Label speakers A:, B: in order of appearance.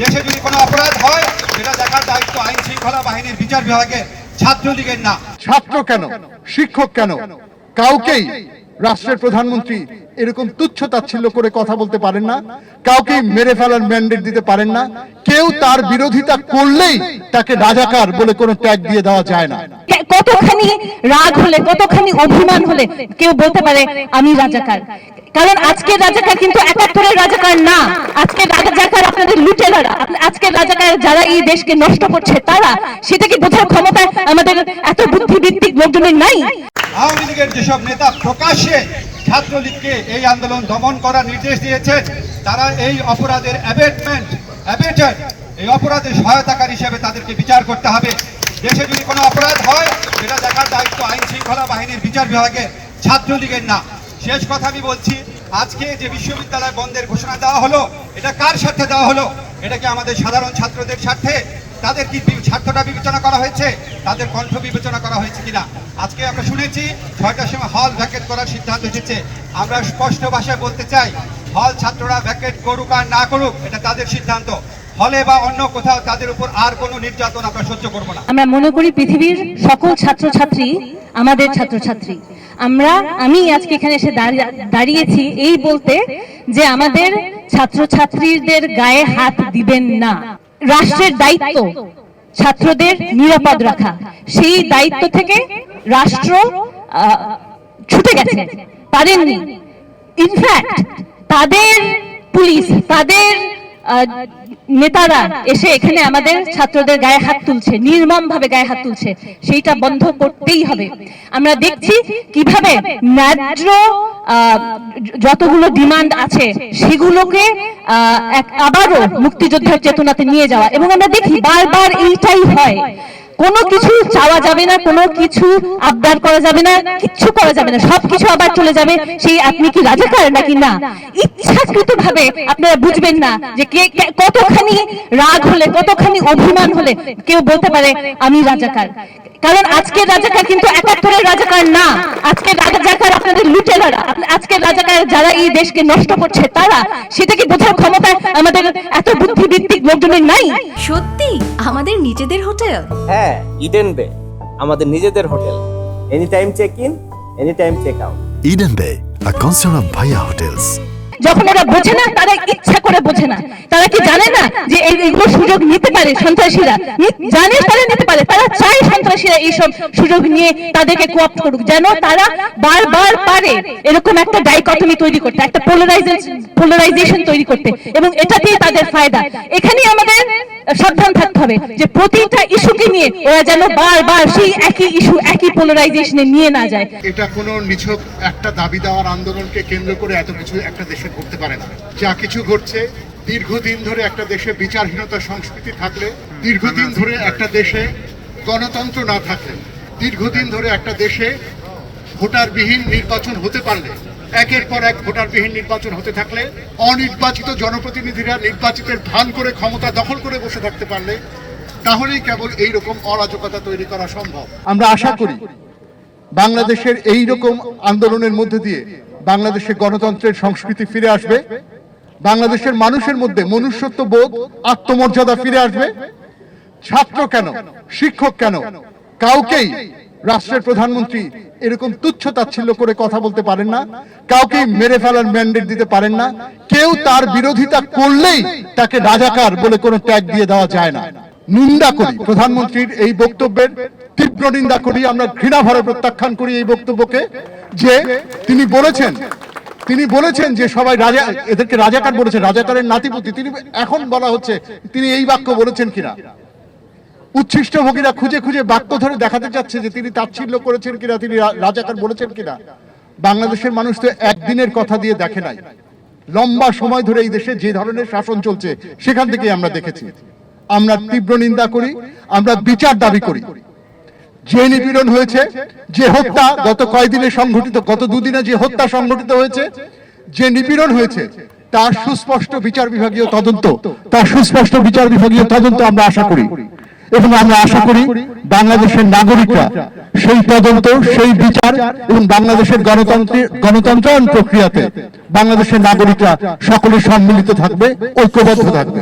A: দেশে যদি কোনো অপরাধ হয় সেটা দেখার দায়িত্ব আইন শৃঙ্খলা বাহিনীর বিচার বিভাগের ছাত্রলীগের না।
B: ছাত্র কেন? শিক্ষক কেন? কাউকেই রাষ্ট্রের প্রধানমন্ত্রী এরকম তুচ্ছ তাচ্ছিল্য করে কথা বলতে পারেন না কাউকে মেরে ফেলার ম্যান্ডেট দিতে পারেন না কেউ তার বিরোধিতা করলেই তাকে রাজাকার বলে কোনো ট্যাগ দিয়ে দেওয়া যায় না।
C: কতখানি রাগ হলে কতখানি অভিমান হলে কেউ বলতে পারে আমি রাজাকার। কারণ আজকে রাজাকার কিন্তু একাত্তরের রাজাকার না আজকে রাজাকার আজকের রাজাকার যারা এই দেশকে নষ্ট করছে, তারা, সেটা কি বোঝার ক্ষমতা আমাদের এত বুদ্ধিবৃত্তিক লোকজনের নাই?
A: আওয়ামী লীগের যেসব নেতা প্রকাশ্যে ছাত্রলীগকে এই আন্দোলন দমন করার নির্দেশ তারা এই অপরাধের অ্যাবেটমেন্ট এই অপরাধের হিসেবে তাদেরকে বিচার করতে হবে। দেশে যদি কোনো অপরাধ হয়, সেটা দেখার দায়িত্ব আইন শৃঙ্খলা বাহিনীর বিচার বিভাগের ছাত্রলীগের না। শেষ কথা আমি বলছি, আজকে যে বিশ্ববিদ্যালয় বন্ধের ঘোষণা দেওয়া হলো, এটা কার স্বার্থে দেওয়া হলো? এটা কি আমাদের সাধারণ ছাত্রদের স্বার্থে? তাদের কি স্বার্থটা বিবেচনা করা হয়েছে? তাদের কণ্ঠ বিবেচনা করা হয়েছে কিনা? আজকে আমরা শুনেছি ছয়টার সময় হল ভ্যাকেট করার সিদ্ধান্ত এসেছে। আমরা স্পষ্ট ভাষায় বলতে চাই হল ছাত্ররা ভ্যাকেট করুক আর না করুক, এটা তাদের সিদ্ধান্ত। হলে বা অন্য কোথাও তাদের উপর আর কোনো নির্যাতন আমরা সহ্য করব না।
C: আমরা মনে করি পৃথিবীর সকল ছাত্রছাত্রী আমাদের ছাত্রছাত্রী। আমরা, আমি আজকে এখানে এসে দাঁড়িয়েছি এই বলতে যে আমাদের ছাত্রছাত্রীদের গায়ে হাত দিবেন না। রাষ্ট্রের দায়িত্ব ছাত্রদের নিরাপদ রাখা। সেই দায়িত্ব থেকে রাষ্ট্র ছুটে গেছে। পারেননি। ইনফ্যাক্ট তাদের পুলিশ, তাদের নেতারা এসে এখানে আমাদের ছাত্রদের গায়ে হাত তুলছে নির্মম ভাবে গায়ে হাত তুলছে। সেইটা বন্ধ করতেই হবে। আমরা দেখছি কীভাবে ন্যায্য আহ, যতগুলো ডিমান্ড আছে সেগুলোকে আবারও মুক্তিযোদ্ধার চেতনাতে নিয়ে যাওয়া। এবং আমরা দেখি বারবার এইটাই হয়। কোনো কিছু চাওয়া যাবে না, কোনো কিছু আবদার করা যাবে না, কিচ্ছু করা যাবে না, সবকিছু আবার চলে যাবে। সেই আপনি কি রাজাকার নাকি না? ইচ্ছাকৃত ভাবে আপনারা বুঝবেন না যে কে কতখানি রাগ হলে, কতখানি অভিমান হলে কেউ বলতে পারে, আমি রাজাকার। কারণ আজকের রাজাকার কিন্তু একাত্তরের রাজাকার না। আজকের রাজাকার আপনাদের লুটেরারা। আজকের রাজাকার যারা এই দেশকে নষ্ট করছে তারা সেটা কি বোঝার ক্ষমতা আমাদের এত বুদ্ধিবৃত্তিক লোকজনের নাই?
D: সত্যি? আমাদের নিজেদের হোটেল?
E: হ্যাঁ ইডেন বে। আমাদের নিজেদের hotel. Any time check in any time check out
F: Eden Bay, a concern of Bhaya Hotels.
C: যখন ওরা বোঝে না তারা ইচ্ছা করে বোঝে না। তারা কি জানে না যে এই- এইগুলো সুযোগ নিতে পারে সন্ত্রাসীরা? নি- জানে তারা নিতে পারে। তারা চায় সন্ত্রাসীরা এইসব সুযোগ নিয়ে তাদেরকে কোঅপ্ট করুক, যেন তারা বারবার পারে। এরকম একটা ডাইকটমি তৈরি করতে, একটা পোলারাইজেশন তৈরি করতে। এবং এটাতেই তাদের ফায়দা। এখানেই আমাদের সাবধান থাকতে হবে যে প্রতিটা ইস্যুকে নিয়ে ওরা যেন বারবার সেই একই ইস্যু, একই পোলারাইজেশনে নিয়ে না যায়।
B: এটা কোনো নিছক একটা দাবি দেওয়ার আন্দোলনকে কেন্দ্র করে এত কিছু একটা দেশে ঘটতে পারে না। যা কিছু ঘটছে দীর্ঘদিন ধরে একটা দেশে বিচারহীনতা সংস্কৃতি থাকলে দীর্ঘদিন ধরে একটা দেশে গণতন্ত্র না থাকলে দীর্ঘদিন ধরে একটা দেশে ভোটারবিহীন নির্বাচন হতে পারলে একের পর এক ভোটারবিহীন নির্বাচন হতে থাকলে অনির্বাচিত জনপ্রতিনিধিরা নির্বাচিতের ভান করে ক্ষমতা দখল করে বসে থাকতে পারলে তাহলেই কেবল এই রকম অরাজকতা তৈরি করা সম্ভব। আমরা আশা করি বাংলাদেশের এই রকম আন্দোলনের মধ্যে দিয়ে বাংলাদেশের গণতন্ত্রের সংস্কৃতি ফিরে আসবে। বাংলাদেশের মানুষের মধ্যে মনুষ্যত্ব বোধ, আত্মমর্যাদা ফিরে আসবে? ছাত্র কেন? শিক্ষক কেন? কাউকেই রাষ্ট্রের প্রধানমন্ত্রী এরকম তুচ্ছ তাচ্ছিল্য করে কথা বলতে পারেন না, কাউকেই মেরে ফেলার ম্যান্ডেট দিতে পারেন না, কেউ তার বিরোধিতা করলেই তাকে রাজাকার বলে কোনো ট্যাগ দিয়ে দেওয়া যায় না। নিন্দা করি প্রধানমন্ত্রীর এই বক্তব্যের, তীব্র নিন্দা করি, আমরা ঘৃণা ভরে প্রত্যাখ্যান করি এই বক্তব্যকে, যে তিনি বলেছেন তিনি বলেছেন যে সবাই রাজা, এদেরকে রাজাকার বলেছেন, রাজাকারের নাতিপুতি। তিনি এখন বলা হচ্ছে, তিনি এই বাক্য বলেছেন কিনা? উচ্ছিষ্ট ভোগীরা খুঁজে খুঁজে বাক্য ধরে দেখাতে চাচ্ছে যে তিনি তাচ্ছিল্য করেছেন কিনা, তিনি রাজাকার বলেছেন কিনা? বাংলাদেশের মানুষ তো একদিনের কথা দিয়ে দেখে নাই। লম্বা সময় ধরে এই দেশে যে ধরনের শাসন চলছে, সেখান থেকে আমরা দেখেছি। আমরা তীব্র নিন্দা করি, আমরা বিচার দাবি করি। যে নিপীড়ন হয়েছে, যে হত্যা গত কয়েকদিনে সংঘটিত, গত দুদিনে যে হত্যা সংঘটিত হয়েছে, যে নিপীড়ন হয়েছে, তার সুস্পষ্ট বিচার বিভাগীয় তদন্ত, তার সুস্পষ্ট বিচার বিভাগীয় তদন্ত আমরা আশা করি। এবং আমরা আশা করি বাংলাদেশের নাগরিকরা সেই তদন্ত, সেই বিচার এবং বাংলাদেশের গণতন্ত্রের, গণতন্ত্রায়ন প্রক্রিয়াতে বাংলাদেশের নাগরিকরা সকলে সম্মিলিত থাকবে, ঐক্যবদ্ধ থাকবে।